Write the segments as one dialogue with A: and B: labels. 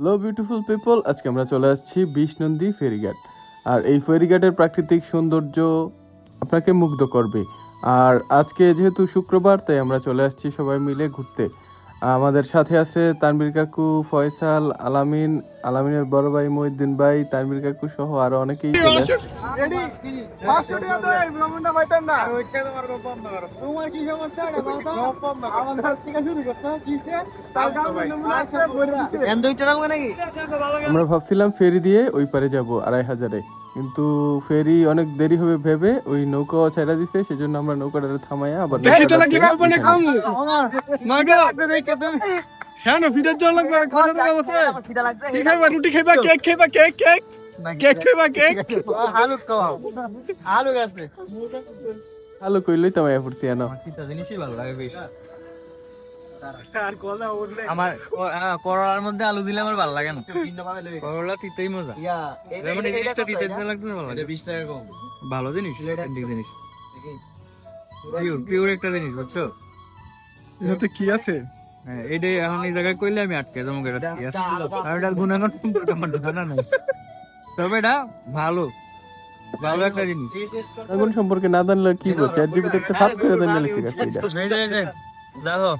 A: Hello beautiful people আজকে আমরা চলে আসছি বিষ্ণন্দী ফেরিঘাট। আর এই ফেরিঘাটের প্রাকৃতিক সৌন্দর্য আপনাকে মুগ্ধ করবে। আর আজকে যেহেতু শুক্রবার, তাই আমরা চলে আসছি সবাই মিলে ঘুরতে। আমাদের সাথে আছে তানবীর কাকু ফয়সাল আলামিন আলামিনের বড় ভাই মহিউদ্দিন ভাই তানবীর কাকু সহ আরও অনেকেই চলে আমরা ভাবছিলাম ফেরি দিয়ে ওই পারে যাব আড়াই হাজারে। কিন্তু ফেরি অনেক দেরি হবে ভেবে ওই নৌকা ছেড়ে দিছে সেজন্য আমরা নৌকাটা থামাইয়া আবার
B: হ্যাঁ না ফিটার জল লাগবে খাওয়ার লাগবে। কি খাইবা? রুটি খাইবা? কেক খাইবা? Cake cake? কেক খাইবা? কেক?
C: আলু খাওয়াও। আলু গাছে।
A: কইলই পড়ছি এনো
C: তিনটা জিনিসই ভালো লাগে বেশ। আমার হ্যাঁ, করলার মধ্যে আলু দিলে আমার ভালো লাগে না। করলা তিতেই মজা। যেমন এই জিনিসটা তিতে দিতে লাগবে ভালো লাগে ভালো জিনিস জিনিস। পিওর পিওর একটা জিনিস বুঝছ?
B: এটাতে কি আছে?
C: হ্যাঁ এটাই এখন এই জায়গায় কইলে আমি আটকে যাব এটা ঠিক আছে? আর এটা গুণাগুণ সম্পর্কে আমার জানা নাই। তবে এটা ভালো ভালো একটা জিনিস।
A: আগুন সম্পর্কে না জানলে কি বলছে? চ্যাট জিপিটি করে দেন লিখে গেছে।
C: দেখো।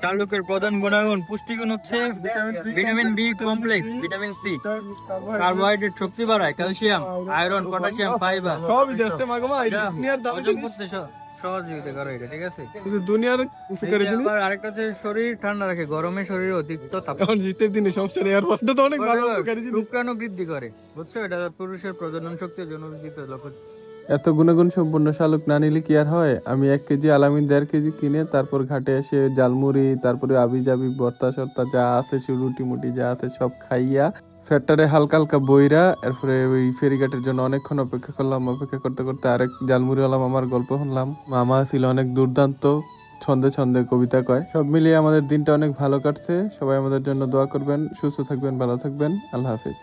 C: তালুকের প্রধান গুণাগুণ পুষ্টিগুণ হচ্ছে vitamin B complex. Vitamin C. Carbohydrate শক্তি বাড়ায় ক্যালসিয়াম আয়রন পটাশিয়াম ফাইবার।
B: সব দেশে মাগমা এটা দুনিয়ার দাম
C: হজম করতে সহ- সহযোগিতা করে এটা ঠিক আছে?
B: দুনিয়ার উপকারী জিনিস।
C: আরেকটা হচ্ছে শরীর ঠান্ডা রাখে গরমে শরীর অতিরিক্ত তাপ।
B: শীতের দিনে সমস্যা নেই আর তো অনেক ভালো উপকারী জিনিস।
C: বৃদ্ধি করে বুঝছ? এটা পুরুষের প্রজনন শক্তির জন্য লক্ষ্য
A: এত গুণাগুণ সম্পূর্ণ শালুক না নিলে কি আর হয়? আমি এক কেজি আলামিন, দেড় কেজি কিনে তারপর ঘাটে এসে জালমুড়ি তারপরে আবি জাবি বর্তা সর্তা যা আছে রুটি মুটি যা আছে, সব খাইয়া ফ্যাটটারে হালকা হালকা বইরা, এরপরে ওই ফেরিঘাটের জন্য অনেকক্ষণ অপেক্ষা করলাম। অপেক্ষা করতে করতে আরেক জালমুড়িওয়ালা মামার গল্প শুনলাম। মামা ছিল অনেক দুর্দান্ত, ছন্দে ছন্দে কবিতা কয়। সব মিলিয়ে আমাদের দিনটা অনেক ভালো কাটছে। সবাই আমাদের জন্য দোয়া করবেন, সুস্থ থাকবেন, ভালো থাকবেন। আল্লাহ হাফিজ।